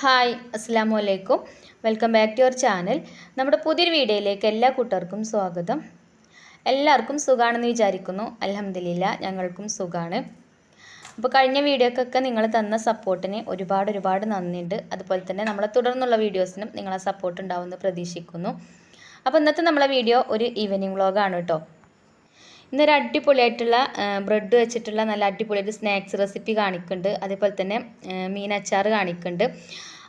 Hi അസ്സാമു അലൈക്കും welcome back to your channel. നമ്മുടെ പുതിയൊരു വീഡിയോയിലേക്ക് എല്ലാ കൂട്ടർക്കും സ്വാഗതം. എല്ലാവർക്കും സുഖമാണെന്ന് വിചാരിക്കുന്നു. അലഹമ്മദില്ല ഞങ്ങൾക്കും സുഖമാണ് അപ്പോൾ കഴിഞ്ഞ വീഡിയോക്കൊക്കെ നിങ്ങൾ തന്ന സപ്പോർട്ടിന് ഒരുപാട് ഒരുപാട് നന്ദിയുണ്ട്. അതുപോലെ തന്നെ നമ്മളെ തുടർന്നുള്ള വീഡിയോസിനും നിങ്ങളെ സപ്പോർട്ട് ഉണ്ടാവുമെന്ന് പ്രതീക്ഷിക്കുന്നു. അപ്പോൾ ഇന്നത്തെ നമ്മളെ വീഡിയോ ഒരു ഈവനിങ് വ്ളോഗാണ് കേട്ടോ. ഇന്നൊരു അടിപൊളിയായിട്ടുള്ള ബ്രെഡ് വെച്ചിട്ടുള്ള നല്ല അടിപൊളിയായിട്ട് സ്നാക്സ് റെസിപ്പി കാണിക്കുന്നുണ്ട്. അതേപോലെ തന്നെ മീനച്ചാർ കാണിക്കുന്നുണ്ട്.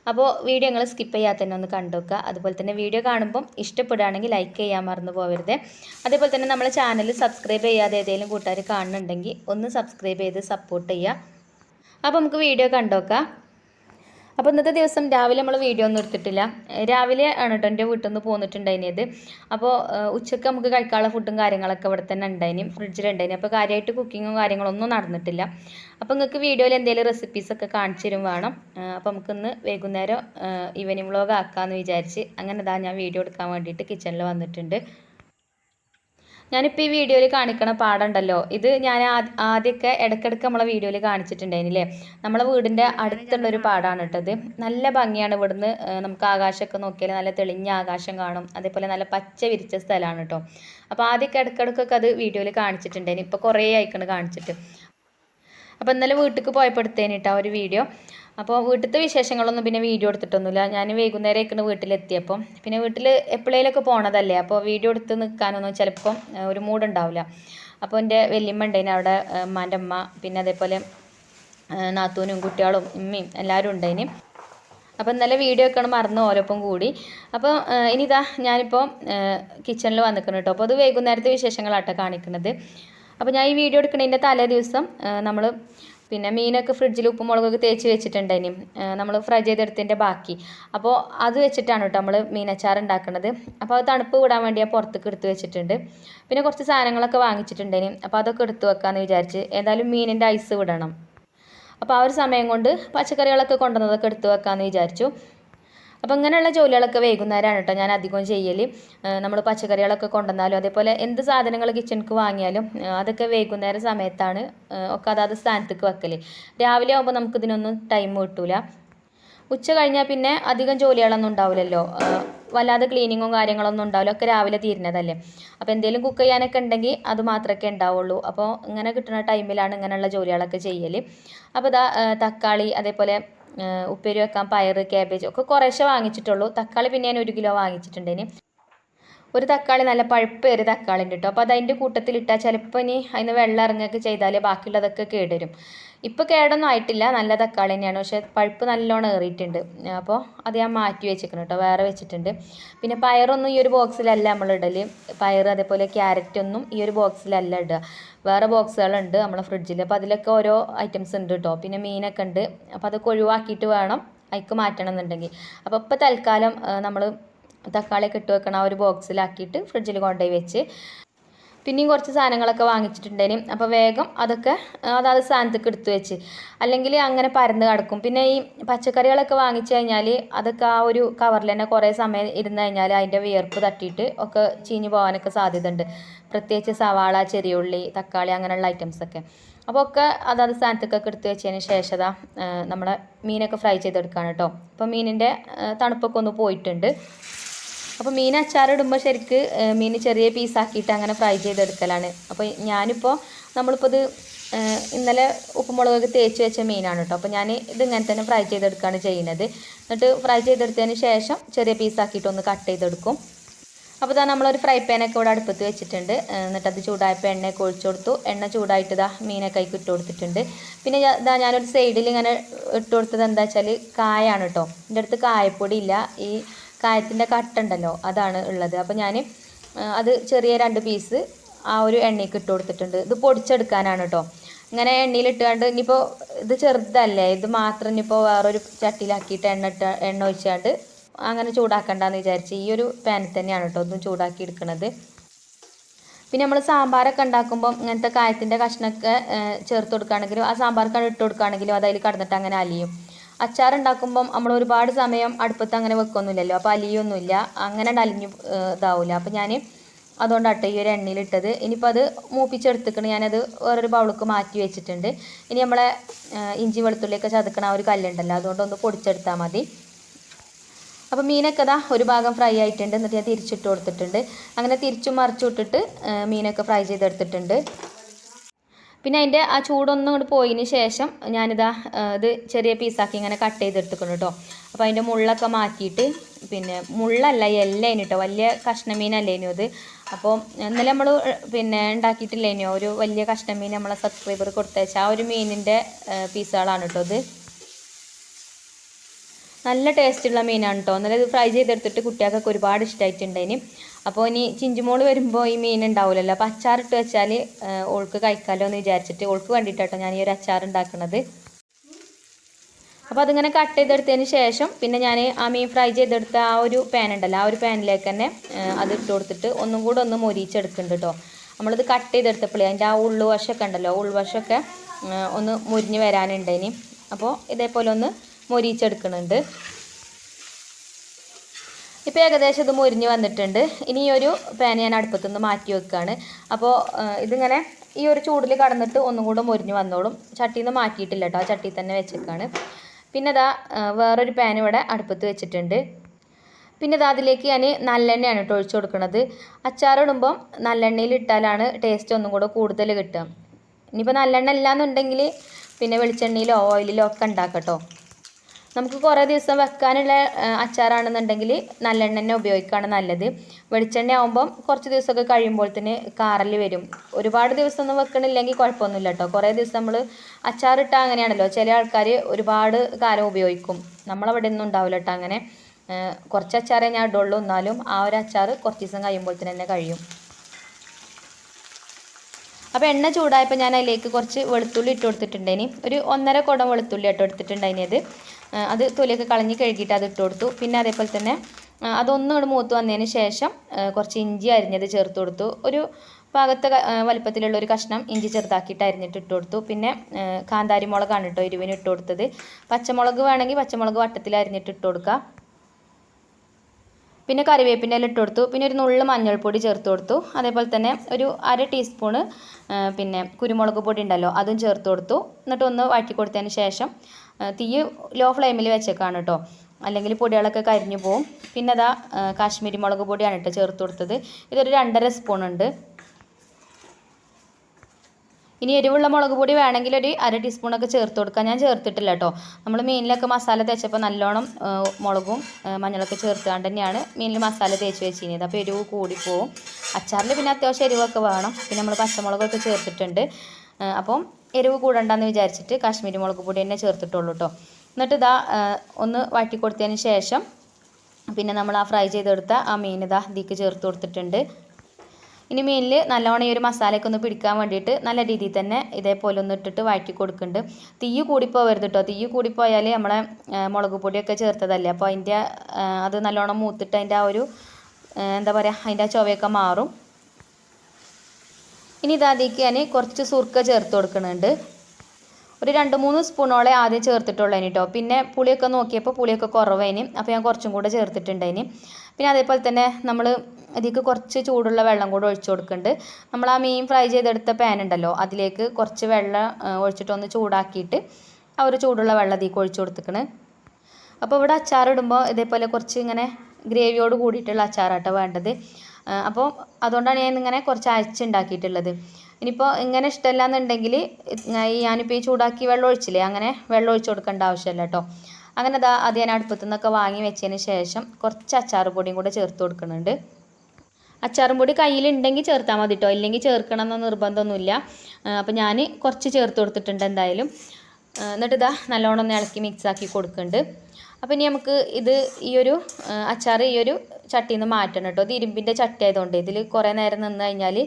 അപ്പോൾ വീഡിയോ നിങ്ങൾ സ്കിപ്പ് ചെയ്യാതെ തന്നെ ഒന്ന് കണ്ടുവെക്കുക അതുപോലെ തന്നെ വീഡിയോ കാണുമ്പം ഇഷ്ടപ്പെടുകയാണെങ്കിൽ ലൈക്ക് ചെയ്യാൻ മറന്നു പോകരുത് അതേപോലെ തന്നെ നമ്മളെ ചാനൽ സബ്സ്ക്രൈബ് ചെയ്യാതെ ഏതെങ്കിലും കൂട്ടുകാർ കാണുന്നുണ്ടെങ്കിൽ ഒന്ന് സബ്സ്ക്രൈബ് ചെയ്ത് സപ്പോർട്ട് ചെയ്യുക. അപ്പോൾ നമുക്ക് വീഡിയോ കണ്ടു നോക്കാം അപ്പോൾ ഇന്നത്തെ ദിവസം രാവിലെ നമ്മൾ വീഡിയോ ഒന്നും എടുത്തിട്ടില്ല. രാവിലെ ആണ് കേട്ടോ എന്റെ വീട്ടിൽ നിന്ന് പോന്നിട്ടുണ്ടായിനത് അപ്പോൾ ഉച്ചയ്ക്ക് നമുക്ക് കഴിക്കാനുള്ള ഫുഡും കാര്യങ്ങളൊക്കെ ഇവിടെ തന്നെ ഉണ്ടായിനി ഫ്രിഡ്ജിലുണ്ടായിനി അപ്പോൾ കാര്യമായിട്ട് കുക്കിങ്ങും കാര്യങ്ങളൊന്നും നടന്നിട്ടില്ല. അപ്പോൾ നിങ്ങൾക്ക് വീഡിയോയിൽ എന്തെങ്കിലും റെസിപ്പീസൊക്കെ കാണിച്ചു തരും വേണം. അപ്പോൾ നമുക്കിന്ന് വൈകുന്നേരം ഈവനിങ് വ്ളോഗ് ആക്കാമെന്ന് വിചാരിച്ച് അങ്ങനെ ഇതാ ഞാൻ വീഡിയോ എടുക്കാൻ വേണ്ടിയിട്ട് കിച്ചണിൽ വന്നിട്ടുണ്ട്. ഞാനിപ്പോൾ ഈ വീഡിയോയിൽ കാണിക്കണ പാടുണ്ടല്ലോ. ഇത് ഞാൻ ആദ്യമൊക്കെ ഇടയ്ക്കിടയ്ക്ക് നമ്മളെ വീഡിയോയിൽ കാണിച്ചിട്ടുണ്ടായിരുന്നില്ലേ? നമ്മളെ വീടിന്റെ അടുത്തുള്ളൊരു പാടാണ് കേട്ടത് നല്ല ഭംഗിയാണ് ഇവിടുന്ന് നമുക്ക് ആകാശമൊക്കെ നോക്കിയാൽ നല്ല തെളിഞ്ഞ ആകാശം കാണും. അതേപോലെ നല്ല പച്ച വിരിച്ച സ്ഥലമാണ് കേട്ടോ. അപ്പോൾ ആദ്യമൊക്കെ ഇടയ്ക്കിടയ്ക്കൊക്കെ അത് വീഡിയോയിൽ കാണിച്ചിട്ടുണ്ടായിരുന്നു. ഇപ്പോൾ കുറേ ആയിക്കണ് കാണിച്ചിട്ട്. അപ്പോൾ ഇന്നലെ വീട്ടിലേക്ക് പോയപ്പോൾ എടുത്തേനിട്ടാ ഒരു വീഡിയോ. അപ്പോൾ വീട്ടിലത്തെ വിശേഷങ്ങളൊന്നും പിന്നെ വീഡിയോ എടുത്തിട്ടൊന്നുമില്ല. ഞാൻ വൈകുന്നേരമൊക്കെയാണ് വീട്ടിലെത്തിയപ്പം. പിന്നെ വീട്ടിൽ എപ്പോഴേലൊക്കെ പോണതല്ലേ. അപ്പോൾ വീഡിയോ എടുത്ത് നിൽക്കാനൊന്നും ചിലപ്പം ഒരു മൂഡുണ്ടാവില്ല. അപ്പോൾ എന്റെ വല്യമ്മ ഉണ്ടായിന് അവിടെ ഉമ്മാന്റെ അമ്മ പിന്നെ അതേപോലെ നാത്തൂനും കുട്ടികളും ഉമ്മയും എല്ലാവരും ഉണ്ടായിന്. അപ്പോൾ നല്ല വീഡിയോ ഒക്കെ മറന്നു ഓരോപ്പം കൂടി. അപ്പോൾ ഇനിതാ ഞാനിപ്പോൾ കിച്ചണിൽ വന്നിക്കണം കേട്ടോ അപ്പോൾ അത് വൈകുന്നേരത്തെ വിശേഷങ്ങളാട്ടോ കാണിക്കുന്നത് അപ്പോൾ ഞാൻ ഈ വീഡിയോ എടുക്കുന്നതിന്റെ തലേ ദിവസം നമ്മൾ പിന്നെ മീനൊക്കെ ഫ്രിഡ്ജിൽ ഉപ്പും മുളകൊക്കെ തേച്ച് വെച്ചിട്ടുണ്ടായിനി. നമ്മൾ ഫ്രൈ ചെയ്തെടുത്തതിന്റെ ബാക്കി. അപ്പോൾ അത് വെച്ചിട്ടാണ് കേട്ടോ നമ്മൾ മീനച്ചാർ ഉണ്ടാക്കുന്നത് അപ്പോൾ അത് തണുപ്പ് വിടാൻ വേണ്ടി ഞാൻ പുറത്തേക്ക് എടുത്ത് വെച്ചിട്ടുണ്ട്. പിന്നെ കുറച്ച് സാധനങ്ങളൊക്കെ വാങ്ങിച്ചിട്ടുണ്ട് ഇനി അപ്പോൾ അതൊക്കെ എടുത്ത് വെക്കാമെന്ന് വിചാരിച്ച് ഏതായാലും മീനിന്റെ ഐസ് വിടണം. അപ്പോൾ ആ ഒരു സമയം കൊണ്ട് പച്ചക്കറികളൊക്കെ കൊണ്ടുവന്നതൊക്കെ എടുത്ത് വെക്കാമെന്ന് വിചാരിച്ചു. അപ്പോൾ ഇങ്ങനെയുള്ള ജോലികളൊക്കെ വൈകുന്നേരമാണ് കേട്ടോ ഞാൻ അധികം ചെയ്യൽ നമ്മൾ പച്ചക്കറികളൊക്കെ കൊണ്ടുവന്നാലും അതേപോലെ എന്ത് സാധനങ്ങൾ കിച്ചണിക്ക് വാങ്ങിയാലും അതൊക്കെ വൈകുന്നേര സമയത്താണ് ഒക്കെ അതാത് സ്ഥാനത്തേക്ക് വെക്കൽ രാവിലെ ആകുമ്പോൾ നമുക്ക് ഇതിനൊന്നും ടൈം കിട്ടൂല. ഉച്ച കഴിഞ്ഞാൽ പിന്നെ അധികം ജോലികളൊന്നും ഉണ്ടാവില്ലല്ലോ വല്ലാതെ ക്ലീനിങ്ങും കാര്യങ്ങളൊന്നും ഉണ്ടാവില്ല ഒക്കെ രാവിലെ തീരുന്നതല്ലേ. അപ്പോൾ എന്തെങ്കിലും കുക്ക് ചെയ്യാനൊക്കെ ഉണ്ടെങ്കിൽ അത് മാത്രമേ ഉണ്ടാവുള്ളൂ അപ്പോൾ ഇങ്ങനെ കിട്ടുന്ന ടൈമിലാണ് ഇങ്ങനെയുള്ള ജോലികളൊക്കെ ചെയ്യൽ അപ്പോൾ ഇതാ തക്കാളി അതേപോലെ ഉപ്പേരി വെക്കാൻ പയർ ക്യാബേജ് ഒക്കെ കുറേശ്ശെ വാങ്ങിച്ചിട്ടുള്ളൂ. തക്കാളി പിന്നെ ഞാൻ ഒരു കിലോ വാങ്ങിച്ചിട്ടുണ്ടേന്. ഒരു തക്കാളി നല്ല പഴുപ്പേറിയ തക്കാളി ഉണ്ട് കേട്ടോ അപ്പോൾ അത് അതിന്റെ കൂട്ടത്തിലിട്ടാൽ ചിലപ്പോൾ ഇനി അതിന് വെള്ളം ഇറങ്ങുകയൊക്കെ ചെയ്താൽ ബാക്കിയുള്ളതൊക്കെ കേടുവരും. ഇപ്പോൾ കേടൊന്നും ആയിട്ടില്ല. നല്ല തക്കാളി തന്നെയാണ്. പക്ഷേ പഴുപ്പ് നല്ലോണം ഏറിയിട്ടുണ്ട്. അപ്പോൾ അത് ഞാൻ മാറ്റി വെച്ചിരിക്കണം കേട്ടോ. വേറെ വെച്ചിട്ടുണ്ട്. പിന്നെ പയറൊന്നും ഈ ഒരു ബോക്സിലല്ല നമ്മൾ ഇടൽ പയർ അതേപോലെ ക്യാരറ്റ് ഒന്നും ഈ ഒരു ബോക്സിലല്ല ഇടുക. വേറെ ബോക്സുകളുണ്ട് നമ്മളെ ഫ്രിഡ്ജിൽ അപ്പോൾ അതിലൊക്കെ ഓരോ ഐറ്റംസ് ഉണ്ട് കേട്ടോ. പിന്നെ മീനൊക്കെ ഉണ്ട്. അപ്പോൾ അതൊക്കെ ഒഴിവാക്കിയിട്ട് വേണം അതിക്ക് മാറ്റണം എന്നുണ്ടെങ്കിൽ അപ്പോൾ ഇപ്പോൾ തൽക്കാലം നമ്മൾ തക്കാളി ഇട്ട് ആ ഒരു ബോക്സിലാക്കിയിട്ട് ഫ്രിഡ്ജിൽ കൊണ്ടുപോയി വെച്ച് പിന്നെയും കുറച്ച് സാധനങ്ങളൊക്കെ വാങ്ങിച്ചിട്ടുണ്ടേനും അപ്പോൾ വേഗം അതൊക്കെ അതാത് സ്ഥാനത്തേക്ക് എടുത്തു വെച്ച്. അല്ലെങ്കിൽ അങ്ങനെ പരന്ന് കിടക്കും. പിന്നെ ഈ പച്ചക്കറികളൊക്കെ വാങ്ങിച്ചു കഴിഞ്ഞാൽ അതൊക്കെ ആ ഒരു കവറിൽ തന്നെ കുറേ സമയം ഇരുന്ന് കഴിഞ്ഞാൽ അതിന്റെ വിയർപ്പ് തട്ടിയിട്ട് ഒക്കെ ചീഞ്ഞു പോകാനൊക്കെ സാധ്യത ഉണ്ട് പ്രത്യേകിച്ച് സവാള ചെറിയുള്ളി തക്കാളി അങ്ങനെയുള്ള ഐറ്റംസൊക്കെ അപ്പോൾ ഒക്കെ അതാത് സ്ഥാനത്തേക്കൊക്കെ എടുത്തു വെച്ചതിന് ശേഷം നമ്മളെ മീനൊക്കെ ഫ്രൈ ചെയ്തെടുക്കുകയാണ് കേട്ടോ. അപ്പോൾ മീനിന്റെ തണുപ്പൊക്കെ ഒന്ന് പോയിട്ടുണ്ട്. അപ്പോൾ മീൻ അച്ചാറിടുമ്പോൾ ശരിക്ക് മീൻ ചെറിയ പീസാക്കിയിട്ട് അങ്ങനെ ഫ്രൈ ചെയ്തെടുക്കലാണ്. അപ്പോൾ ഞാനിപ്പോൾ നമ്മളിപ്പോൾ ഇത് ഇന്നലെ ഉപ്പുമുളകൊക്കെ തേച്ച് വെച്ച മീനാണ് കേട്ടോ അപ്പോൾ ഞാൻ ഇതിങ്ങനെ തന്നെ ഫ്രൈ ചെയ്തെടുക്കുകയാണ് ചെയ്യുന്നത്. എന്നിട്ട് ഫ്രൈ ചെയ്തെടുത്തതിന് ശേഷം ചെറിയ പീസാക്കിയിട്ട് ഒന്ന് കട്ട് ചെയ്തെടുക്കും. അപ്പോൾ ഇതാ നമ്മളൊരു ഫ്രൈ പാനൊക്കെ ഇവിടെ അടുപ്പത്ത് വെച്ചിട്ടുണ്ട്. എന്നിട്ട് അത് ചൂടായപ്പോൾ എണ്ണയൊക്കെ ഒഴിച്ചു കൊടുത്തു. എണ്ണ ചൂടായിട്ട് ഇതാ മീനൊക്കെ അതിൽ ഇട്ട് കൊടുത്തിട്ടുണ്ട്. പിന്നെ ഇതാ ഞാനൊരു സൈഡിൽ ഇങ്ങനെ ഇട്ട് കൊടുത്തത് എന്താ വെച്ചാൽ കായാണ് കേട്ടോ എന്റെ അടുത്ത് കായപ്പൊടി ഇല്ല. ഈ കായത്തിന്റെ കട്ടുണ്ടല്ലോ അതാണ് ഉള്ളത്. അപ്പോൾ ഞാൻ അത് ചെറിയ രണ്ട് പീസ് ആ ഒരു എണ്ണയ്ക്ക് ഇട്ട് കൊടുത്തിട്ടുണ്ട്. ഇത് പൊടിച്ചെടുക്കാനാണ് കേട്ടോ ഇങ്ങനെ എണ്ണയിലിട്ടുകൊണ്ട് ഇനിയിപ്പോൾ ഇത് ചെറുതല്ലേ ഇത് മാത്രം ഇനിയിപ്പോൾ വേറൊരു ചട്ടിയിലാക്കിയിട്ട് എണ്ണ ഇട്ട് എണ്ണ ഒഴിച്ചാണ്ട് അങ്ങനെ ചൂടാക്കണ്ടെന്ന് വിചാരിച്ച് ഈ ഒരു പാനിൽ തന്നെയാണ് കേട്ടോ ഒന്നും ചൂടാക്കി എടുക്കുന്നത് പിന്നെ നമ്മൾ സാമ്പാറൊക്കെ ഉണ്ടാക്കുമ്പോൾ ഇങ്ങനത്തെ കായത്തിന്റെ കഷ്ണമൊക്കെ ചേർത്ത് കൊടുക്കുകയാണെങ്കിലും ആ സാമ്പാർക്കാണ് ഇട്ട് കൊടുക്കുകയാണെങ്കിലും അത് അതിൽ കടന്നിട്ട് അങ്ങനെ അലിയും. അച്ചാർ ഉണ്ടാക്കുമ്പം നമ്മൾ ഒരുപാട് സമയം അടുപ്പത്ത് അങ്ങനെ വെക്കൊന്നുമില്ലല്ലോ. അപ്പോൾ അലിയൊന്നുമില്ല. അങ്ങനെ അലിഞ്ഞു ഇതാവില്ല അപ്പോൾ ഞാൻ അതുകൊണ്ടാട്ടോ ഈ ഒരു എണ്ണയിലിട്ടത്. ഇനിയിപ്പോൾ അത് മൂപ്പിച്ചെടുത്തിക്കണ്. ഞാനത് വേറൊരു ബൗളിക്ക് മാറ്റി വെച്ചിട്ടുണ്ട്. ഇനി നമ്മളെ ഇഞ്ചി വെളുത്തുള്ളിയൊക്കെ ചതുക്കണ ഒരു കല്ലുണ്ടല്ലോ അതുകൊണ്ടൊന്ന് പൊടിച്ചെടുത്താൽ മതി. അപ്പോൾ മീനൊക്കെ ഇതാ ഒരു ഭാഗം ഫ്രൈ ആയിട്ടുണ്ട്. എന്നിട്ട് ഞാൻ തിരിച്ചിട്ട് കൊടുത്തിട്ടുണ്ട്. അങ്ങനെ തിരിച്ചും മറിച്ചു വിട്ടിട്ട് മീനൊക്കെ ഫ്രൈ ചെയ്തെടുത്തിട്ടുണ്ട്. പിന്നെ അതിന്റെ ആ ചൂടൊന്നും ഇങ്ങോട്ട് പോയതിന് ശേഷം ഞാനിതാ ഇത് ചെറിയ പീസാക്കി ഇങ്ങനെ കട്ട് ചെയ്തെടുത്തിക്കണം കേട്ടോ അപ്പോൾ അതിന്റെ മുള്ളൊക്കെ മാറ്റിയിട്ട് പിന്നെ മുള്ളല്ല എല്ലേനു കേട്ടോ വലിയ കഷ്ണമീനല്ലേനു അത് അപ്പോൾ ഇന്നലെ നമ്മൾ പിന്നെ ഉണ്ടാക്കിയിട്ടില്ലേനോ? ഒരു വലിയ കഷ്ണമീൻ നമ്മളെ സബ്സ്ക്രൈബർ കൊടുത്തയച്ച ആ ഒരു മീനിന്റെ പീസുകളാണ് കേട്ടോ ഇത്. നല്ല ടേസ്റ്റുള്ള മീനാണ് കേട്ടോ ഇന്നലെ ഇത് ഫ്രൈ ചെയ്തെടുത്തിട്ട് കുട്ടികൾക്കൊക്കെ ഒരുപാട് ഇഷ്ടമായിട്ടുണ്ടായിന് അപ്പോൾ ഇനി ചിഞ്ചുമോൾ വരുമ്പോൾ ഈ മീൻ ഉണ്ടാവില്ലല്ലോ അപ്പോൾ അച്ചാറിട്ട് വെച്ചാൽ ഓൾക്ക് കഴിക്കാമല്ലോ എന്ന് വിചാരിച്ചിട്ട് ഓൾക്ക് വേണ്ടിയിട്ടാട്ടോ ഞാൻ ഈ ഒരു അച്ചാർ ഉണ്ടാക്കുന്നത് അപ്പോൾ അതിങ്ങനെ കട്ട് ചെയ്തെടുത്തതിന് ശേഷം പിന്നെ ഞാൻ ആ മീൻ ഫ്രൈ ചെയ്തെടുത്ത ആ ഒരു പാൻ ഉണ്ടല്ലോ ആ ഒരു പാനിലേക്ക് തന്നെ അത് ഇട്ട് കൊടുത്തിട്ട് ഒന്നും കൂടെ ഒന്ന് മൊരിച്ചെടുക്കുന്നുണ്ട് കേട്ടോ നമ്മളിത് കട്ട് ചെയ്തെടുത്തപ്പോഴേ അതിന്റെ ആ ഉള്ളുവശമൊക്കെ ഉണ്ടല്ലോ ഉൾവശമൊക്കെ ഒന്ന് മുരിഞ്ഞ് വരാനുണ്ട് ഇനി. അപ്പോൾ ഇതേപോലെ ഒന്ന് മൊരിച്ചെടുക്കുന്നുണ്ട് ഇപ്പോൾ ഏകദേശം ഇത് മുരിഞ്ഞ് വന്നിട്ടുണ്ട്. ഇനി ഈ ഒരു പാൻ ഞാൻ അടുപ്പത്തു നിന്ന് മാറ്റി വെക്കുകയാണ് അപ്പോൾ ഇതിങ്ങനെ ഈ ഒരു ചൂടിൽ കടന്നിട്ട് ഒന്നും കൂടെ മുരിഞ്ഞ് വന്നോളും. ചട്ടിയിൽ നിന്ന് മാറ്റിയിട്ടില്ല കേട്ടോ ആ ചട്ടിയിൽ തന്നെ വെച്ചേക്കാണ്. പിന്നെ ഇതാ വേറൊരു പാൻ ഇവിടെ അടുപ്പത്ത് വെച്ചിട്ടുണ്ട്. പിന്നെ ഇതാ അതിലേക്ക് ഞാൻ നല്ലെണ്ണയാണ് കേട്ടോ ഒഴിച്ചു കൊടുക്കുന്നത് അച്ചാറിടുമ്പം നല്ലെണ്ണയിൽ ഇട്ടാലാണ് ടേസ്റ്റ് ഒന്നും കൂടെ കൂടുതൽ കിട്ടുക. ഇനിയിപ്പോൾ നല്ലെണ്ണ ഇല്ലയെന്നുണ്ടെങ്കിൽ പിന്നെ വെളിച്ചെണ്ണയിലോ ഓയിലിലോ ഒക്കെ ഉണ്ടാക്കട്ടോ നമുക്ക് കുറേ ദിവസം വെക്കാനുള്ള അച്ചാറാണെന്നുണ്ടെങ്കിൽ നല്ലെണ്ണ തന്നെ ഉപയോഗിക്കുകയാണ് നല്ലത്. വെളിച്ചെണ്ണ ആകുമ്പം കുറച്ച് ദിവസമൊക്കെ കഴിയുമ്പോൾ തന്നെ കാറൽ വരും. ഒരുപാട് ദിവസം ഒന്നും വെക്കണില്ലെങ്കിൽ കുഴപ്പമൊന്നുമില്ല കേട്ടോ കുറേ ദിവസം നമ്മൾ അച്ചാറിട്ടാൽ അങ്ങനെയാണല്ലോ. ചില ആൾക്കാർ ഒരുപാട് കാലം ഉപയോഗിക്കും. നമ്മളവിടെ ഒന്നും ഉണ്ടാവില്ല കേട്ടോ അങ്ങനെ. കുറച്ച് അച്ചാറേ ഞാൻ ഇടുള്ളൂ. എന്നാലും ആ ഒരു അച്ചാർ കുറച്ച് ദിവസം കഴിയുമ്പോൾ തന്നെ കഴിയും. അപ്പോൾ എണ്ണ ചൂടായപ്പോൾ ഞാൻ അതിലേക്ക് കുറച്ച് വെളുത്തുള്ളി ഇട്ട് കൊടുത്തിട്ടുണ്ടായിന്. ഒരു ഒന്നര കുടം വെളുത്തുള്ളി ഇട്ട് കൊടുത്തിട്ടുണ്ടായിനത് അത്. തൊലിയൊക്കെ കളഞ്ഞ് കഴുകിയിട്ട് അത് ഇട്ട് കൊടുത്തു. പിന്നെ അതേപോലെ തന്നെ അതൊന്നുകൂടെ മൂത്ത് വന്നതിന് ശേഷം കുറച്ച് ഇഞ്ചി അരിഞ്ഞത് ചേർത്ത് കൊടുത്തു. ഒരു പാകത്തെ വലിപ്പത്തിലുള്ള ഒരു കഷ്ണം ഇഞ്ചി ചെറുതാക്കിയിട്ട് അരിഞ്ഞിട്ട് ഇട്ട് കൊടുത്തു. പിന്നെ കാന്താരി മുളകാണ് കേട്ടോ എരിവിന് ഇട്ട് കൊടുത്തത്. പച്ചമുളക് വേണമെങ്കിൽ പച്ചമുളക് വട്ടത്തിൽ അരിഞ്ഞിട്ട് ഇട്ട് കൊടുക്കുക പിന്നെ കറിവേപ്പിന്റെ ഇല ഇട്ട് കൊടുത്തു. പിന്നെ ഒരു നുള്ള് മഞ്ഞൾപ്പൊടി ചേർത്ത് കൊടുത്തു. അതേപോലെ തന്നെ ഒരു അര ടീസ്പൂണ് പിന്നെ കുരുമുളക് പൊടി ഉണ്ടല്ലോ അതും ചേർത്ത് കൊടുത്തു. എന്നിട്ട് ഒന്ന് കൊടുത്തതിന് ശേഷം തീ ലോ ഫ്ലെയിമിൽ വെച്ചേക്കാണ് കേട്ടോ അല്ലെങ്കിൽ പൊടികളൊക്കെ കരിഞ്ഞു പോകും പിന്നെ അതാ കാശ്മീരി മുളക് പൊടിയാണ് കേട്ടോ ചേർത്ത് കൊടുത്തത്. ഇതൊരു രണ്ടര സ്പൂൺ ഉണ്ട്. ഇനി എരിവുള്ള മുളക് പൊടി വേണമെങ്കിൽ ഒരു അര ടീസ്പൂണൊക്കെ ചേർത്ത് കൊടുക്കാം. ഞാൻ ചേർത്തിട്ടില്ല കേട്ടോ നമ്മൾ മീനിലൊക്കെ മസാല തേച്ചപ്പോൾ നല്ലോണം മുളകും മഞ്ഞളൊക്കെ ചേർത്തുകൊണ്ട് തന്നെയാണ് മീനിൽ മസാല തേച്ച് വെച്ചിരുന്നത്. അപ്പോൾ എരിവ് കൂടിപ്പോവും. അച്ചാറിൽ പിന്നെ അത്യാവശ്യം എരിവൊക്കെ വേണം. പിന്നെ നമ്മൾ പച്ചമുളകൊക്കെ ചേർത്തിട്ടുണ്ട്. അപ്പം എരിവ് കൂടണ്ടെന്ന് വിചാരിച്ചിട്ട് കാശ്മീരി മുളക് പൊടി തന്നെ ചേർത്തിട്ടുള്ളൂ കേട്ടോ എന്നിട്ട് ഇതാ ഒന്ന് വാട്ടി കൊടുത്തതിന് ശേഷം പിന്നെ നമ്മൾ ആ ഫ്രൈ ചെയ്തെടുത്ത ആ മീൻ ഇതാ ഇതിക്ക് ചേർത്ത് കൊടുത്തിട്ടുണ്ട്. ഇനി മീനിൽ നല്ലോണം ഈ ഒരു മസാലയൊക്കെ ഒന്ന് പിടിക്കാൻ വേണ്ടിയിട്ട് നല്ല രീതിയിൽ തന്നെ ഇതേപോലെ ഒന്ന് ഇട്ടിട്ട് വഴറ്റി കൊടുക്കുന്നുണ്ട്. തീ കൂടിപ്പോവരുത് കേട്ടോ തീ കൂടിപ്പോയാൽ നമ്മളെ മുളക് പൊടിയൊക്കെ ചേർത്തതല്ലേ? അപ്പോൾ അതിന്റെ അത് നല്ലോണം മൂത്തിട്ട് അതിന്റെ ആ ഒരു എന്താ പറയുക അതിന്റെ ആ ചുവയൊക്കെ മാറും. ഇനി ഇതാദ്യക്ക് ഞാൻ കുറച്ച് സുർക്ക ചേർത്ത് കൊടുക്കുന്നുണ്ട്. ഒരു രണ്ട് മൂന്ന് സ്പൂണോളെ ആദ്യം ചേർത്തിട്ടുള്ളതിന് കേട്ടോ പിന്നെ പുളിയൊക്കെ നോക്കിയപ്പോൾ പുളിയൊക്കെ കുറവേന് അപ്പോൾ ഞാൻ കുറച്ചും കൂടെ ചേർത്തിട്ടുണ്ടതിന് പിന്നെ അതേപോലെ തന്നെ നമ്മൾ ഇതിലേക്ക് കുറച്ച് ചൂടുള്ള വെള്ളം കൂടെ ഒഴിച്ചു കൊടുക്കുന്നുണ്ട്. നമ്മൾ ആ മീൻ ഫ്രൈ ചെയ്തെടുത്ത പാൻ ഉണ്ടല്ലോ അതിലേക്ക് കുറച്ച് വെള്ളം ഒഴിച്ചിട്ടൊന്ന് ചൂടാക്കിയിട്ട് ആ ഒരു ചൂടുള്ള വെള്ളം ഇതിലേക്ക് ഒഴിച്ചു കൊടുത്തിക്കണ്. അപ്പോൾ ഇവിടെ അച്ചാറിടുമ്പോൾ ഇതേപോലെ കുറച്ച് ഇങ്ങനെ ഗ്രേവിയോട് കൂടിയിട്ടുള്ള അച്ചാറാട്ടോ വേണ്ടത്. അപ്പോൾ അതുകൊണ്ടാണ് ഞാൻ ഇങ്ങനെ കുറച്ച് അരച്ചുണ്ടാക്കിയിട്ടുള്ളത് ഇനിയിപ്പോൾ ഇങ്ങനെ ഇഷ്ടമല്ല എന്നുണ്ടെങ്കിൽ ഞാനിപ്പോൾ ഈ ചൂടാക്കി വെള്ളം ഒഴിച്ചില്ലേ അങ്ങനെ വെള്ളം ഒഴിച്ച് കൊടുക്കേണ്ട ആവശ്യമില്ല കേട്ടോ. അങ്ങനെ അതാ അത് ഞാൻ അടുപ്പത്തു നിന്നൊക്കെ വാങ്ങി വെച്ചതിന് ശേഷം കുറച്ച് അച്ചാർ പൊടിയും കൂടെ ചേർത്ത് കൊടുക്കുന്നുണ്ട്. അച്ചാറും പൊടി കയ്യിലുണ്ടെങ്കിൽ ചേർത്താൽ മതി കേട്ടോ. ഇല്ലെങ്കിൽ ചേർക്കണം എന്ന നിർബന്ധമൊന്നുമില്ല അപ്പോൾ ഞാൻ കുറച്ച് ചേർത്ത് കൊടുത്തിട്ടുണ്ട് എന്തായാലും. എന്നിട്ട് ഇതാ നല്ലോണം ഒന്ന് ഇളക്കി മിക്സാക്കി കൊടുക്കുന്നുണ്ട്. അപ്പോൾ ഇനി നമുക്ക് ഇത് ഈ ഒരു അച്ചാർ ഈ ഒരു ചട്ടിയിൽ നിന്ന് മാറ്റണം കേട്ടോ ഇത് ഇരുമ്പിന്റെ ചട്ടി ആയതുകൊണ്ട്. ഇതിൽ കുറേ നേരം നിന്ന് കഴിഞ്ഞാൽ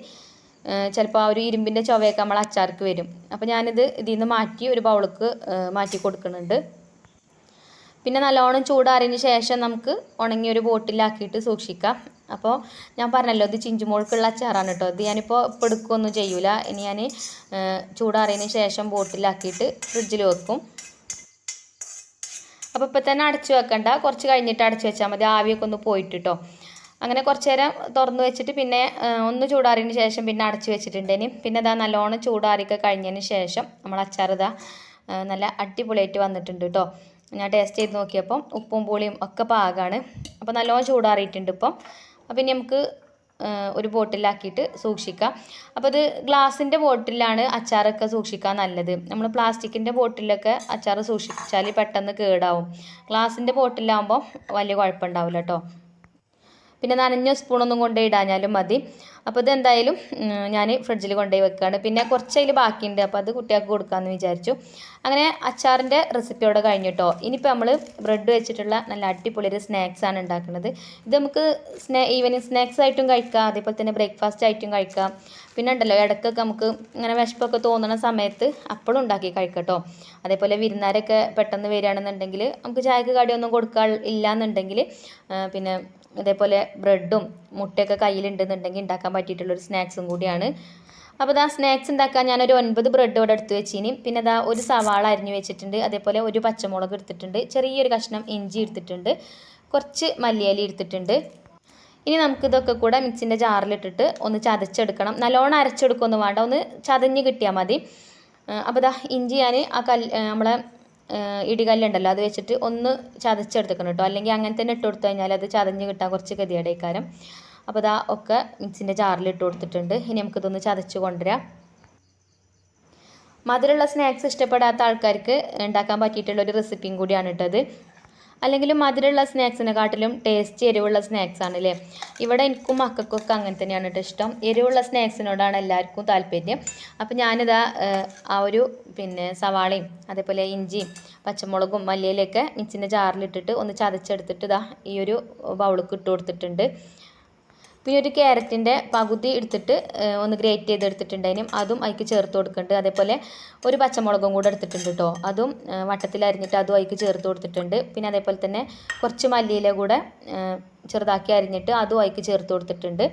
ചിലപ്പോൾ ആ ഒരു ഇരുമ്പിന്റെ ചുവയൊക്കെ നമ്മൾ അച്ചാർക്ക് വരും. അപ്പോൾ ഞാനിത് ഇതിൽ നിന്ന് മാറ്റി ഒരു ബൗൾക്ക് മാറ്റി കൊടുക്കുന്നുണ്ട്. പിന്നെ നല്ലോണം ചൂടാറിയതിന് ശേഷം നമുക്ക് ഉണങ്ങിയ ഒരു ബോട്ടിലാക്കിയിട്ട് സൂക്ഷിക്കാം. അപ്പോൾ ഞാൻ പറഞ്ഞല്ലോ ഇത് ചിഞ്ചുമോൾക്കുള്ള അച്ചാറാണ് കേട്ടോ ഇത് ഞാനിപ്പോൾ ഇപ്പോൾ എടുക്കുകയൊന്നും ചെയ്യൂല. ഇനി ഞാൻ ചൂടാറിയതിന് ശേഷം ബോട്ടിലാക്കിയിട്ട് ഫ്രിഡ്ജിൽ വെക്കും. അപ്പോൾ ഇപ്പം തന്നെ അടച്ചു വെക്കണ്ട. കുറച്ച് കഴിഞ്ഞിട്ട് അടച്ചു വെച്ചാൽ മതി. ആവിയൊക്കെ ഒന്ന് പോയിട്ട് കേട്ടോ അങ്ങനെ കുറച്ച് നേരം തുറന്ന് വെച്ചിട്ട് പിന്നെ ഒന്ന് ചൂടാറിയതിന് ശേഷം പിന്നെ അടച്ചു വെച്ചിട്ടുണ്ട് പിന്നെ ഇതാ നല്ലോണം ചൂടാറിയൊക്കെ കഴിഞ്ഞതിന് ശേഷം നമ്മൾ അച്ചാർ ഇതാ നല്ല അടിപൊളിയായിട്ട് വന്നിട്ടുണ്ട് കേട്ടോ ഞാൻ ടേസ്റ്റ് ചെയ്ത് നോക്കിയപ്പം ഉപ്പും പുളിയും ഒക്കെ പാകമാണ് അപ്പോൾ നല്ലോണം ചൂടാറിയിട്ടുണ്ട് ഇപ്പം. അപ്പം ഇനി നമുക്ക് ഒരു ബോട്ടിലാക്കിയിട്ട് സൂക്ഷിക്കാം അപ്പോൾ അത് ഗ്ലാസിന്റെ ബോട്ടിലാണ് അച്ചാറൊക്കെ സൂക്ഷിക്കാൻ നല്ലത്. നമ്മൾ പ്ലാസ്റ്റിക്കിന്റെ ബോട്ടിലൊക്കെ അച്ചാർ സൂക്ഷിച്ചാൽ പെട്ടെന്ന് കേടാവും. ഗ്ലാസിന്റെ ബോട്ടിലാകുമ്പോൾ വലിയ കുഴപ്പമുണ്ടാവില്ല കേട്ടോ. പിന്നെ നനഞ്ഞ സ്പൂണൊന്നും കൊണ്ടുപോയി ഇടാഞ്ഞാലും മതി. അപ്പോൾ ഇതെന്തായാലും ഞാൻ ഫ്രിഡ്ജിൽ കൊണ്ടുപോയി വെക്കുകയാണ് പിന്നെ കുറച്ച് അതിൽ ബാക്കിയുണ്ട്. അപ്പോൾ അത് കുട്ടികൾക്ക് കൊടുക്കാമെന്ന് വിചാരിച്ചു. അങ്ങനെ അച്ചാറിന്റെ റെസിപ്പിയോടെ കഴിഞ്ഞു കേട്ടോ ഇനിയിപ്പോൾ നമ്മൾ ബ്രെഡ് വെച്ചിട്ടുള്ള നല്ല അടിപൊളി ഒരു സ്നാക്സാണ് ഉണ്ടാക്കുന്നത് ഇത് നമുക്ക് സ്നാ ഈവനിങ് സ്നാക്സ് ആയിട്ടും കഴിക്കാം. അതേപോലെ തന്നെ ബ്രേക്ക്ഫാസ്റ്റ് ആയിട്ടും കഴിക്കാം. പിന്നെ ഉണ്ടല്ലോ ഇടയ്ക്കൊക്കെ നമുക്ക് ഇങ്ങനെ വിശപ്പൊക്കെ തോന്നുന്ന സമയത്ത് അപ്പോഴും ഉണ്ടാക്കി കഴിക്കട്ടോ. അതേപോലെ വിരുന്നാരൊക്കെ പെട്ടെന്ന് വരികയാണെന്നുണ്ടെങ്കിൽ നമുക്ക് ചായക്ക് കടിയൊന്നും കൊടുക്കാൻ ഇല്ലയെന്നുണ്ടെങ്കിൽ പിന്നെ ഇതേപോലെ ബ്രെഡും മുട്ടയൊക്കെ കയ്യിലുണ്ടെന്നുണ്ടെങ്കിൽ ഉണ്ടാക്കാൻ പറ്റിയിട്ടുള്ളൊരു സ്നാക്സും കൂടിയാണ്. അപ്പോൾ ഇതാ സ്നാക്സ് ഉണ്ടാക്കാൻ ഞാനൊരു ഒൻപത് ബ്രെഡ് ഇവിടെ എടുത്ത് വെച്ചിനി. പിന്നെ ഇതാ ഒരു സവാള അരിഞ്ഞു വെച്ചിട്ടുണ്ട്. അതേപോലെ ഒരു പച്ചമുളക് എടുത്തിട്ടുണ്ട്. ചെറിയൊരു കഷ്ണം ഇഞ്ചി എടുത്തിട്ടുണ്ട്. കുറച്ച് മല്ലിയലി എടുത്തിട്ടുണ്ട്. ഇനി നമുക്കിതൊക്കെ കൂടെ മിക്സിന്റെ ജാറിലിട്ടിട്ട് ഒന്ന് ചതച്ചെടുക്കണം. നല്ലോണം അരച്ചെടുക്കൊന്നും വേണ്ട. ഒന്ന് ചതഞ്ഞ് കിട്ടിയാൽ മതി. അപ്പോൾ ഇതാ ഇഞ്ചി ഞാൻ ആ കല്ല് നമ്മളെ ഇടികല്ലുണ്ടല്ലോ അത് വെച്ചിട്ട് ഒന്ന് ചതച്ചെടുത്തേക്കണം കേട്ടോ അല്ലെങ്കിൽ അങ്ങനെ തന്നെ ഇട്ട് കൊടുത്തു കഴിഞ്ഞാൽ അത് ചതഞ്ഞ് കിട്ടാൻ കുറച്ച് ഗതികേടേക്കാരം അപ്പോൾ ഇതാ ഒക്കെ മിക്സിന്റെ ജാറിൽ ഇട്ട് കൊടുത്തിട്ടുണ്ട്. ഇനി നമുക്കിതൊന്ന് ചതച്ച് കൊണ്ടുവരാം. മധുരമുള്ള സ്നാക്സ് ഇഷ്ടപ്പെടാത്ത ആൾക്കാർക്ക് ഉണ്ടാക്കാൻ പറ്റിയിട്ടുള്ള ഒരു റെസിപ്പിയും കൂടിയാണ് ഇട്ടത് അല്ലെങ്കിൽ മധുരമുള്ള സ്നാക്സിനെക്കാട്ടിലും ടേസ്റ്റ് എരിവുള്ള സ്നാക്സ് ആണല്ലേ? ഇവിടെ എനിക്കും മക്കൾക്കൊക്കെ അങ്ങനെ തന്നെയാണ് കേട്ടോ ഇഷ്ടം. എരിവുള്ള സ്നാക്സിനോടാണ് എല്ലാവർക്കും താല്പര്യം. അപ്പോൾ ഞാനിതാ ആ ഒരു പിന്നെ സവാളയും അതേപോലെ ഇഞ്ചിയും പച്ചമുളകും മല്ലിയിലൊക്കെ മിക്സിന്റെ ജാറിലിട്ടിട്ട് ഒന്ന് ചതച്ചെടുത്തിട്ട് ഇതാ ഈ ഒരു ബൗളിക്ക് ഇട്ട് കൊടുത്തിട്ടുണ്ട്. പിന്നെ ഒരു ക്യാരറ്റിന്റെ പകുതി എടുത്തിട്ട് ഒന്ന് ഗ്രേറ്റ് ചെയ്തെടുത്തിട്ടുണ്ടതിനും അതും അതിക്ക് ചേർത്ത് കൊടുക്കുന്നുണ്ട് അതേപോലെ ഒരു പച്ചമുളകും കൂടെ എടുത്തിട്ടുണ്ട് കേട്ടോ അതും വട്ടത്തിൽ അരിഞ്ഞിട്ട് അതും അതിക്ക് ചേർത്ത് കൊടുത്തിട്ടുണ്ട്. പിന്നെ അതേപോലെ തന്നെ കുറച്ച് മല്ലിയില കൂടെ ചെറുതാക്കി അരിഞ്ഞിട്ട് അതും അതിക്ക് ചേർത്ത് കൊടുത്തിട്ടുണ്ട്.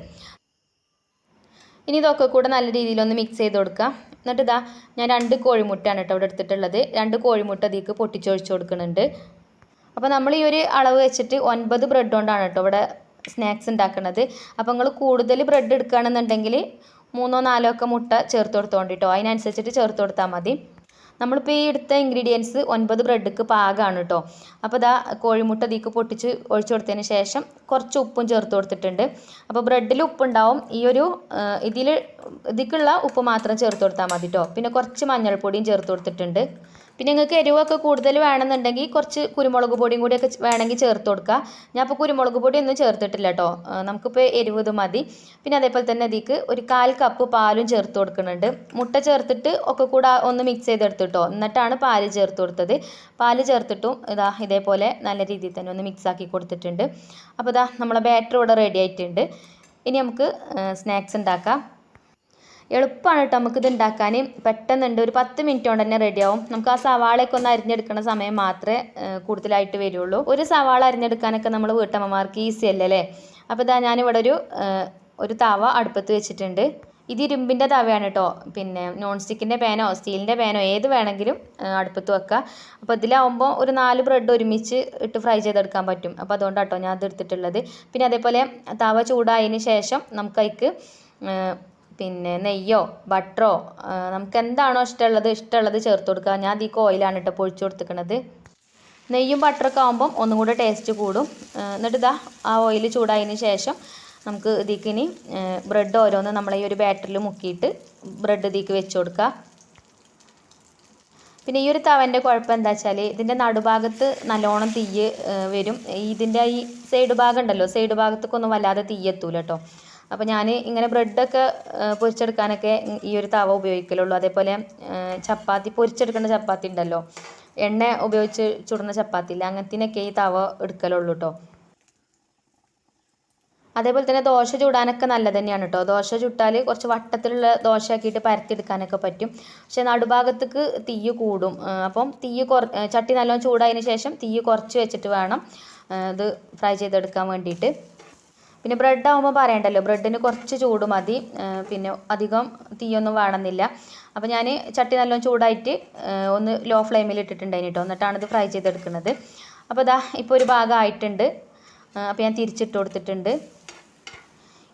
ഇനി ഇതൊക്കെ കൂടെ നല്ല രീതിയിലൊന്ന് മിക്സ് ചെയ്ത് കൊടുക്കുക എന്നിട്ട് ഇതാ ഞാൻ രണ്ട് കോഴിമുട്ടയാണ് കേട്ടോ അവിടെ എടുത്തിട്ടുള്ളത്. രണ്ട് കോഴിമുട്ട അതിലേക്ക് പൊട്ടിച്ചൊഴിച്ച് കൊടുക്കുന്നുണ്ട്. അപ്പോൾ നമ്മൾ ഈ ഒരു അളവ് വെച്ചിട്ട് ഒൻപത് ബ്രെഡ് കൊണ്ടാണ് കേട്ടോ ഇവിടെ സ്നാക്സ് ഉണ്ടാക്കുന്നത് അപ്പോൾ നിങ്ങൾ കൂടുതൽ ബ്രെഡ് എടുക്കുകയാണെന്നുണ്ടെങ്കിൽ മൂന്നോ നാലോ ഒക്കെ മുട്ട ചേർത്ത് കൊടുത്തോണ്ട് കേട്ടോ അതിനനുസരിച്ചിട്ട് ചേർത്ത് കൊടുത്താൽ മതി. നമ്മളിപ്പോൾ ഈ എടുത്ത ഇൻഗ്രീഡിയൻസ് ഒൻപത് ബ്രെഡ്ക്ക് പാകമാണ് കേട്ടോ അപ്പോൾ ഇതാ കോഴിമുട്ട ഇതിക്ക് പൊട്ടിച്ച് ഒഴിച്ചു കൊടുത്തതിന് ശേഷം കുറച്ച് ഉപ്പും ചേർത്ത് കൊടുത്തിട്ടുണ്ട്. അപ്പോൾ ബ്രെഡിൽ ഉപ്പുണ്ടാവും. ഈ ഒരു ഇതിൽ ഇതിക്കുള്ള ഉപ്പ് മാത്രം ചേർത്ത് കൊടുത്താൽ മതി കേട്ടോ പിന്നെ കുറച്ച് മഞ്ഞൾപ്പൊടിയും ചേർത്ത് കൊടുത്തിട്ടുണ്ട്. പിന്നെ നിങ്ങൾക്ക് എരിവൊക്കെ കൂടുതൽ വേണമെന്നുണ്ടെങ്കിൽ കുറച്ച് കുരുമുളക് പൊടിയും കൂടിയൊക്കെ വേണമെങ്കിൽ ചേർത്ത് കൊടുക്കുക. ഞാൻ ഇപ്പോൾ കുരുമുളക് പൊടി ഒന്നും ചേർത്തിട്ടില്ല കേട്ടോ. നമുക്കിപ്പോൾ എരിവ് ഇത് മതി. പിന്നെ അതേപോലെ തന്നെ ഇതിക്ക് ഒരു കാൽ കപ്പ് പാലും ചേർത്ത് കൊടുക്കുന്നുണ്ട്. മുട്ട ചേർത്തിട്ട് ഒക്കെ കൂടെ ഒന്ന് മിക്സ് ചെയ്തെടുത്തിട്ടോ എന്നിട്ടാണ് പാൽ ചേർത്ത് കൊടുത്തത്. പാൽ ചേർത്തിട്ടും ഇതാ ഇതേപോലെ നല്ല രീതിയിൽ തന്നെ ഒന്ന് മിക്സ് ആക്കി കൊടുത്തിട്ടുണ്ട്. അപ്പോൾ ഇതാ നമ്മളെ ബാറ്റർ ഇവിടെ റെഡി ആയിട്ടുണ്ട്. ഇനി നമുക്ക് സ്നാക്സ് ഉണ്ടാക്കാം. എളുപ്പമാണ് കേട്ടോ നമുക്കിത് ഉണ്ടാക്കാൻ പെട്ടെന്നുണ്ട് ഒരു പത്ത് മിനിറ്റ് കൊണ്ട് തന്നെ റെഡിയാവും നമുക്ക് ആ സവാളയൊക്കെ ഒന്ന് അരിഞ്ഞെടുക്കുന്ന സമയം മാത്രമേ കൂടുതലായിട്ട് വരുള്ളൂ. ഒരു സവാള അരിഞ്ഞെടുക്കാനൊക്കെ നമ്മൾ വീട്ടമ്മമാർക്ക് ഈസി അല്ലേ അല്ലേ? അപ്പോൾ ഇതാ ഞാനിവിടെ ഒരു ഒരു തവ അടുപ്പത്ത് വെച്ചിട്ടുണ്ട്. ഇത് ഇരുമ്പിന്റെ തവയാണ് കേട്ടോ. പിന്നെ നോൺ സ്റ്റിക്കിന്റെ പാനോ സ്റ്റീലിന്റെ പാനോ ഏത് വേണമെങ്കിലും അടുപ്പത്ത് വെക്കുക. അപ്പോൾ ഇതിലാവുമ്പോൾ ഒരു നാല് ബ്രെഡ് ഒരുമിച്ച് ഇട്ട് ഫ്രൈ ചെയ്തെടുക്കാൻ പറ്റും. അപ്പോൾ അതുകൊണ്ട് കേട്ടോ ഞാൻ അത് എടുത്തിട്ടുള്ളത്. പിന്നെ അതേപോലെ തവ ചൂടായതിന് ശേഷം നമുക്കതിക്ക് പിന്നെ നെയ്യോ ബട്ടറോ നമുക്ക് എന്താണോ ഇഷ്ടമുള്ളത് ഇഷ്ടമുള്ളത് ചേർത്ത് കൊടുക്കുക. ഞാൻ അതിക്ക് ഓയിലാണ് കേട്ടോ പൊഴിച്ചു കൊടുത്തിരിക്കുന്നത് നെയ്യും ബട്ടറൊക്കെ ആകുമ്പം ഒന്നും കൂടെ ടേസ്റ്റ് കൂടും. എന്നിട്ട് ഇതാ ആ ഓയിൽ ചൂടായതിന് ശേഷം നമുക്ക് ഇതിക്ക് ഇനി ബ്രെഡ് ഓരോന്ന് നമ്മൾ ഈ ഒരു ബാറ്ററിൽ മുക്കിയിട്ട് ബ്രെഡ് ഇതിക്ക് വെച്ച് കൊടുക്കുക. പിന്നെ ഈ ഒരു തവന്റെ കുഴപ്പം എന്താ വെച്ചാൽ ഇതിന്റെ നടുഭാഗത്ത് നല്ലോണം തീയ് വരും. ഇതിന്റെ ഈ സൈഡ് ഭാഗം ഉണ്ടല്ലോ സൈഡ് ഭാഗത്തേക്കൊന്നും വല്ലാതെ തീയെത്തൂല കേട്ടോ. അപ്പോൾ ഞാൻ ഇങ്ങനെ ബ്രെഡൊക്കെ പൊരിച്ചെടുക്കാനൊക്കെ ഈ ഒരു തവ ഉപയോഗിക്കലുള്ളൂ. അതേപോലെ ചപ്പാത്തി പൊരിച്ചെടുക്കേണ്ട ചപ്പാത്തി ഉണ്ടല്ലോ. എണ്ണ ഉപയോഗിച്ച് ചുടുന്ന ചപ്പാത്തി ഇല്ല അങ്ങനത്തിനൊക്കെ ഈ തവ എടുക്കലുള്ളൂ കേട്ടോ അതേപോലെ തന്നെ ദോശ ചൂടാനൊക്കെ നല്ലത് തന്നെയാണ് കേട്ടോ ദോശ ചുട്ടാൽ കുറച്ച് വട്ടത്തിലുള്ള ദോശ ആക്കിയിട്ട് പരത്തിയെടുക്കാനൊക്കെ പറ്റും. പക്ഷെ നടുഭാഗത്തേക്ക് തീ കൂടും. അപ്പം തീ കുറ ചട്ടി നല്ലോണം ചൂടായതിന് ശേഷം തീ കുറച്ച് വെച്ചിട്ട് വേണം ഇത് ഫ്രൈ ചെയ്തെടുക്കാൻ വേണ്ടിയിട്ട്. പിന്നെ ബ്രെഡ് ആകുമ്പോൾ പറയണ്ടല്ലോ ബ്രെഡിന് കുറച്ച് ചൂട് മതി പിന്നെ അധികം തീയൊന്നും വേണമെന്നില്ല. അപ്പോൾ ഞാൻ ചട്ടി നല്ലോണം ചൂടായിട്ട് ഒന്ന് ലോ ഫ്ലെയിമിൽ ഇട്ടിട്ടുണ്ടായിന് കേട്ടോ എന്നിട്ടാണ് ഇത് ഫ്രൈ ചെയ്തെടുക്കുന്നത് അപ്പോൾ ഇതാ ഇപ്പോൾ ഒരു ഭാഗം ആയിട്ടുണ്ട്. അപ്പോൾ ഞാൻ തിരിച്ചിട്ട് കൊടുത്തിട്ടുണ്ട്.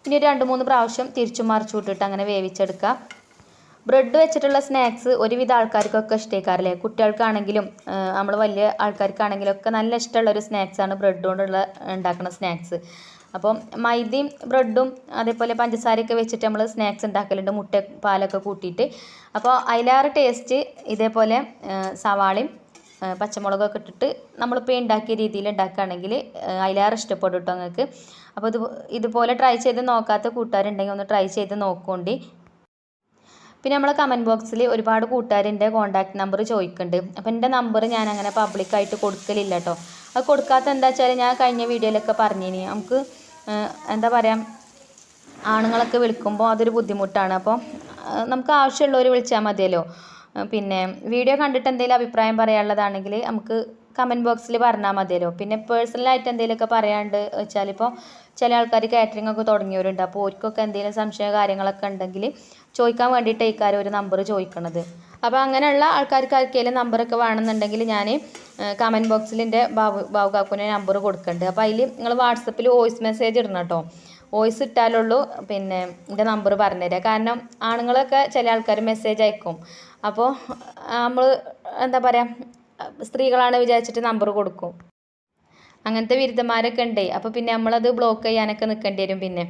ഇനി ഒരു രണ്ട് മൂന്ന് പ്രാവശ്യം തിരിച്ചും മറിച്ചു വിട്ടിട്ട് അങ്ങനെ വേവിച്ചെടുക്കാം. ബ്രെഡ് വെച്ചിട്ടുള്ള സ്നാക്സ് ഒരുവിധ ആൾക്കാർക്കൊക്കെ ഇഷ്ടേക്കാറില്ലേ കുട്ടികൾക്കാണെങ്കിലും നമ്മൾ വലിയ ആൾക്കാർക്കാണെങ്കിലും ഒക്കെ നല്ല ഇഷ്ടമുള്ള ഒരു സ്നാക്സാണ് ബ്രെഡ് കൊണ്ടുള്ള ഉണ്ടാക്കുന്ന സ്നാക്സ് അപ്പം മൈദയും ബ്രെഡും അതേപോലെ പഞ്ചസാരയൊക്കെ വെച്ചിട്ട് നമ്മൾ സ്നാക്സ് ഉണ്ടാക്കലുണ്ട്. മുട്ട പാലൊക്കെ കൂട്ടിയിട്ട്. അപ്പോൾ അതിലേറെ ടേസ്റ്റ് ഇതേപോലെ സവാളയും പച്ചമുളകൊക്കെ ഇട്ടിട്ട് നമ്മളിപ്പോൾ ഉണ്ടാക്കിയ രീതിയിൽ ഉണ്ടാക്കുകയാണെങ്കിൽ അതിലേറെ ഇഷ്ടപ്പെടും കേട്ടോ നിങ്ങൾക്ക്. അപ്പോൾ ഇത് ഇതുപോലെ ട്രൈ ചെയ്ത് നോക്കാത്ത കൂട്ടുകാരുണ്ടെങ്കിൽ ഒന്ന് ട്രൈ ചെയ്ത് നോക്കുകൊണ്ടി. പിന്നെ നമ്മളെ കമന്റ് ബോക്സിൽ ഒരുപാട് കൂട്ടുകാരെന്റെ കോൺടാക്ട് നമ്പർ ചോദിക്കുന്നുണ്ട്. അപ്പോൾ എന്റെ നമ്പർ ഞാൻ അങ്ങനെ പബ്ലിക്കായിട്ട് കൊടുക്കലില്ല കേട്ടോ അത് കൊടുക്കാത്ത എന്താ വെച്ചാൽ ഞാൻ കഴിഞ്ഞ വീഡിയോയിലൊക്കെ പറഞ്ഞിനി. നമുക്ക് എന്താ പറയുക ആണുങ്ങളൊക്കെ വിളിക്കുമ്പോൾ അതൊരു ബുദ്ധിമുട്ടാണ്. അപ്പോൾ നമുക്ക് ആവശ്യമുള്ളവർ വിളിച്ചാൽ മതിയല്ലോ. പിന്നെ വീഡിയോ കണ്ടിട്ട് എന്തെങ്കിലും അഭിപ്രായം പറയാനുള്ളതാണെങ്കിൽ നമുക്ക് കമന്റ് ബോക്സിൽ പറഞ്ഞാൽ മതിയല്ലോ. പിന്നെ പേഴ്സണലായിട്ട് എന്തെങ്കിലുമൊക്കെ പറയാണ്ട് വെച്ചാൽ ഇപ്പോൾ ചില ആൾക്കാർ കാറ്ററിംഗ് ഒക്കെ തുടങ്ങിയവരുണ്ട്. അപ്പോൾ ഓർക്കൊക്കെ എന്തെങ്കിലും സംശയ കാര്യങ്ങളൊക്കെ ഉണ്ടെങ്കിൽ ചോദിക്കാൻ വേണ്ടിയിട്ട് ഇക്കാര്യം ഒരു നമ്പർ ചോദിക്കണത്. അപ്പോൾ അങ്ങനെയുള്ള ആൾക്കാർക്ക് ആർക്കെങ്കിലും നമ്പറൊക്കെ വേണമെന്നുണ്ടെങ്കിൽ ഞാൻ കമന്റ് ബോക്സിൽ എന്റെ ബാബു ബാബു നമ്പർ കൊടുക്കുന്നുണ്ട്. അപ്പോൾ അതിൽ നിങ്ങൾ വാട്സപ്പിൽ വോയിസ് മെസ്സേജ് ഇടണം കേട്ടോ. വോയിസ് ഇട്ടാലുള്ളൂ പിന്നെ എന്റെ നമ്പർ പറഞ്ഞുതരാം. കാരണം ആണുങ്ങളൊക്കെ ചില ആൾക്കാർ മെസ്സേജ് അയക്കും. അപ്പോൾ നമ്മൾ എന്താ പറയുക സ്ത്രീകളാണ് വിചാരിച്ചിട്ട് നമ്പർ കൊടുക്കും. അങ്ങനത്തെ ബിരുദന്മാരൊക്കെ ഉണ്ട്. അപ്പോൾ പിന്നെ നമ്മളത് ബ്ലോക്ക് ചെയ്യാനൊക്കെ നിൽക്കേണ്ടി വരും പിന്നെ.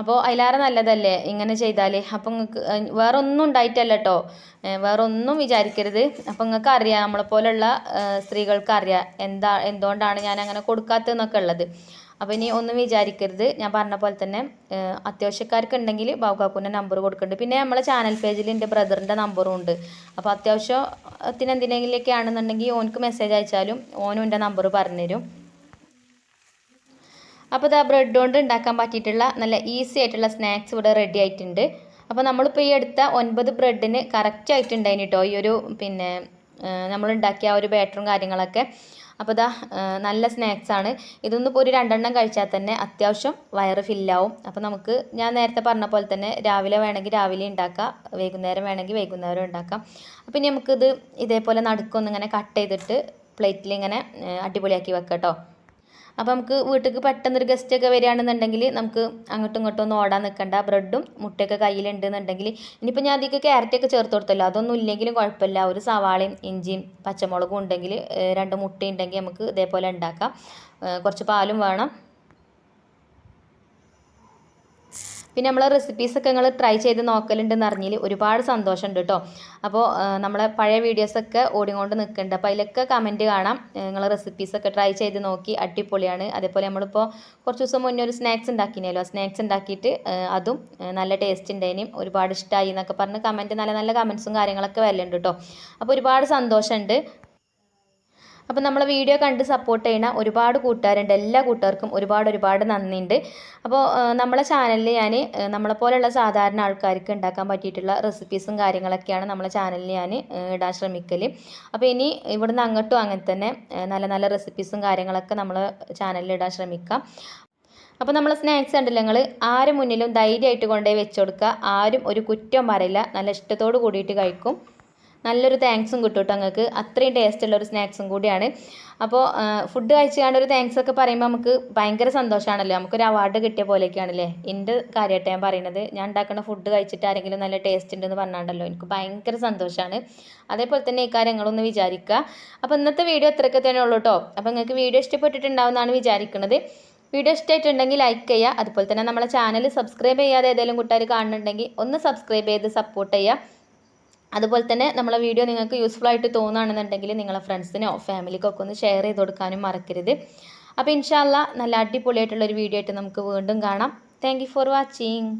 അപ്പോൾ അതിലേറെ നല്ലതല്ലേ ഇങ്ങനെ ചെയ്താൽ അപ്പം നിങ്ങൾക്ക് വേറെ ഒന്നും ഉണ്ടായിട്ടല്ല കേട്ടോ വേറെ ഒന്നും വിചാരിക്കരുത്. അപ്പം നിങ്ങൾക്ക് അറിയാം നമ്മളെ പോലുള്ള സ്ത്രീകൾക്ക് അറിയാം എന്താ എന്തുകൊണ്ടാണ് ഞാൻ അങ്ങനെ കൊടുക്കാത്തതെന്നൊക്കെ ഉള്ളത്. അപ്പോൾ ഇനി ഒന്നും വിചാരിക്കരുത്. ഞാൻ പറഞ്ഞ പോലെ തന്നെ അത്യാവശ്യക്കാർക്ക് ഉണ്ടെങ്കിൽ ബാബുക്കാക്കുന്റെ നമ്പർ കൊടുക്കുന്നുണ്ട്. പിന്നെ നമ്മളെ ചാനൽ പേജിൽ എന്റെ ബ്രദറിന്റെ നമ്പറും ഉണ്ട്. അപ്പോൾ അത്യാവശ്യത്തിന് എന്തിനെങ്കിലൊക്കെ ആണെന്നുണ്ടെങ്കിൽ ഓനക്ക് മെസ്സേജ് അയച്ചാലും ഓനും എന്റെ നമ്പർ പറഞ്ഞുതരും. അപ്പോൾ ഇതാ ബ്രെഡ് കൊണ്ട് ഉണ്ടാക്കാൻ പറ്റിയിട്ടുള്ള നല്ല ഈസി ആയിട്ടുള്ള സ്നാക്സ് ഇവിടെ റെഡി ആയിട്ടുണ്ട്. അപ്പോൾ നമ്മളിപ്പോൾ ഈ എടുത്ത ഒൻപത് ബ്രെഡിന് കറക്റ്റ് ആയിട്ടുണ്ടായിന് കേട്ടോ ഈ ഒരു പിന്നെ നമ്മൾ ഉണ്ടാക്കിയ ആ ഒരു ബാറ്ററും കാര്യങ്ങളൊക്കെ. അപ്പോൾ ഇതാ നല്ല സ്നാക്സ് ആണ്. ഇതൊന്നും ഇപ്പോൾ ഒരു രണ്ടെണ്ണം കഴിച്ചാൽ തന്നെ അത്യാവശ്യം വയറ് ഫില്ലാവും അപ്പോൾ നമുക്ക് ഞാൻ നേരത്തെ പറഞ്ഞ പോലെ തന്നെ രാവിലെ വേണമെങ്കിൽ രാവിലെ ഉണ്ടാക്കാം വൈകുന്നേരം വേണമെങ്കിൽ വൈകുന്നേരം ഉണ്ടാക്കാം. അപ്പോൾ ഇനി നമുക്കിത് ഇതേപോലെ നടുക്കൊന്നിങ്ങനെ കട്ട് ചെയ്തിട്ട് പ്ലേറ്റിൽ ഇങ്ങനെ അടിപൊളിയാക്കി വെക്കാം കേട്ടോ അപ്പോൾ നമുക്ക് വീട്ടിലേക്ക് പെട്ടെന്നൊരു ഗസ്റ്റ് ഒക്കെ വരികയാണെന്നുണ്ടെങ്കിൽ നമുക്ക് അങ്ങോട്ടും ഇങ്ങോട്ടും ഒന്നും ഓടാൻ നിൽക്കണ്ട. ബ്രെഡും മുട്ടയൊക്കെ കയ്യിലുണ്ടെന്നുണ്ടെങ്കിൽ ഇനിയിപ്പോൾ ഞാൻ അതിലേക്ക് ക്യാരറ്റൊക്കെ ചേർത്ത് കൊടുത്തല്ലോ. അതൊന്നും ഇല്ലെങ്കിലും കുഴപ്പമില്ല. ഒരു സവാളയും ഇഞ്ചിയും പച്ചമുളകും ഉണ്ടെങ്കിൽ രണ്ട് മുട്ട ഉണ്ടെങ്കിൽ നമുക്ക് ഇതേപോലെ ഉണ്ടാക്കാം. കുറച്ച് പാലും വേണം. പിന്നെ നമ്മളെ റെസിപ്പീസൊക്കെ നിങ്ങൾ ട്രൈ ചെയ്ത് നോക്കലുണ്ടെന്ന് അറിഞ്ഞതിൽ ഒരുപാട് സന്തോഷമുണ്ട് കേട്ടോ അപ്പോൾ നമ്മളെ പഴയ വീഡിയോസൊക്കെ ഓടിക്കൊണ്ട് നിൽക്കുന്നുണ്ട് അപ്പോൾ അതിലൊക്കെ കമന്റ് കാണാം. നിങ്ങൾ റെസിപ്പീസൊക്കെ ട്രൈ ചെയ്ത് നോക്കി അടിപൊളിയാണ്. അതേപോലെ നമ്മളിപ്പോൾ കുറച്ച് ദിവസം മുന്നേ ഒരു സ്നാക്സ് ഉണ്ടാക്കിനല്ലോ സ്നാക്സ് ഉണ്ടാക്കിയിട്ട് അതും നല്ല ടേസ്റ്റ് ഉണ്ടായിനും ഒരുപാട് ഇഷ്ടമായി എന്നൊക്കെ പറഞ്ഞ് കമന്റ് നല്ല നല്ല കമൻസും കാര്യങ്ങളൊക്കെ വരലുണ്ട് കേട്ടോ അപ്പോൾ ഒരുപാട് സന്തോഷമുണ്ട് അപ്പോൾ നമ്മളെ വീഡിയോ കണ്ട് സപ്പോർട്ട് ചെയ്യുന്ന ഒരുപാട് കൂട്ടുകാരുണ്ട്. എല്ലാ കൂട്ടുകാർക്കും ഒരുപാട് ഒരുപാട് നന്ദിയുണ്ട്. അപ്പോൾ നമ്മളെ ചാനലിൽ ഞാൻ നമ്മളെ പോലെയുള്ള സാധാരണ ആൾക്കാർക്ക് ഉണ്ടാക്കാൻ പറ്റിയിട്ടുള്ള റെസിപ്പീസും കാര്യങ്ങളൊക്കെയാണ് നമ്മളെ ചാനലിൽ ഞാൻ ഇടാൻ ശ്രമിക്കൽ അപ്പോൾ ഇനി ഇവിടുന്ന് അങ്ങോട്ടും അങ്ങനെ തന്നെ നല്ല നല്ല റെസിപ്പീസും കാര്യങ്ങളൊക്കെ നമ്മൾ ചാനലിൽ ഇടാൻ ശ്രമിക്കാം. അപ്പോൾ നമ്മൾ സ്നാക്സ് ഉണ്ടല്ലോ നിങ്ങൾ ആരും മുന്നിലും ധൈര്യമായിട്ട് കൊണ്ടുപോയി വെച്ച് കൊടുക്കുക. ആരും ഒരു കുറ്റം പറയില്ല. നല്ല ഇഷ്ടത്തോട് കൂടിയിട്ട് കഴിക്കും. നല്ലൊരു താങ്ക്സും കിട്ടും കേട്ടോ നിങ്ങൾക്ക് അത്രയും ടേസ്റ്റുള്ള ഒരു സ്നാക്സും കൂടിയാണ്. അപ്പോൾ ഫുഡ് കഴിച്ചുകൊണ്ട് ഒരു താങ്ക്സ് ഒക്കെ പറയുമ്പോൾ നമുക്ക് ഭയങ്കര സന്തോഷമാണല്ലോ നമുക്കൊരു അവാർഡ് കിട്ടിയ പോലെയൊക്കെയാണല്ലേ? എന്റെ കാര്യമായിട്ട് ഞാൻ പറയുന്നത് ഞാൻ ഉണ്ടാക്കുന്ന ഫുഡ് കഴിച്ചിട്ട് ആരെങ്കിലും നല്ല ടേസ്റ്റ് ഉണ്ടെന്ന് പറഞ്ഞാണ്ടല്ലോ. എനിക്ക് ഭയങ്കര സന്തോഷമാണ് അതേപോലെ തന്നെ ഈ കാര്യങ്ങളൊന്ന് വിചാരിക്കുക. അപ്പോൾ ഇന്നത്തെ വീഡിയോ ഇത്രയൊക്കെ തന്നെ ഉള്ളൂ കേട്ടോ അപ്പോൾ നിങ്ങൾക്ക് വീഡിയോ ഇഷ്ടപ്പെട്ടിട്ടുണ്ടാവുമെന്നാണ് വിചാരിക്കുന്നത് വീഡിയോ ഇഷ്ടമായിട്ടുണ്ടെങ്കിൽ ലൈക്ക് ചെയ്യുക. അതുപോലെ തന്നെ നമ്മളെ ചാനൽ സബ്സ്ക്രൈബ് ചെയ്യാതെ ഏതെങ്കിലും കൂട്ടുകാർ കാണുന്നുണ്ടെങ്കിൽ ഒന്ന് സബ്സ്ക്രൈബ് ചെയ്ത് സപ്പോർട്ട് ചെയ്യുക. അതുപോലെ തന്നെ നമ്മളെ വീഡിയോ നിങ്ങൾക്ക് യൂസ്ഫുൾ ആയിട്ട് തോന്നുകയാണെന്നുണ്ടെങ്കിൽ നിങ്ങളെ ഫ്രണ്ട്സിനോ ഫാമിലിക്കൊക്കെ ഒന്ന് ഷെയർ ചെയ്ത് കൊടുക്കാനും മറക്കരുത്. അപ്പോൾ ഇൻഷാല്ല നല്ല അടിപൊളിയായിട്ടുള്ളൊരു വീഡിയോ ആയിട്ട് നമുക്ക് വീണ്ടും കാണാം. Thank for watching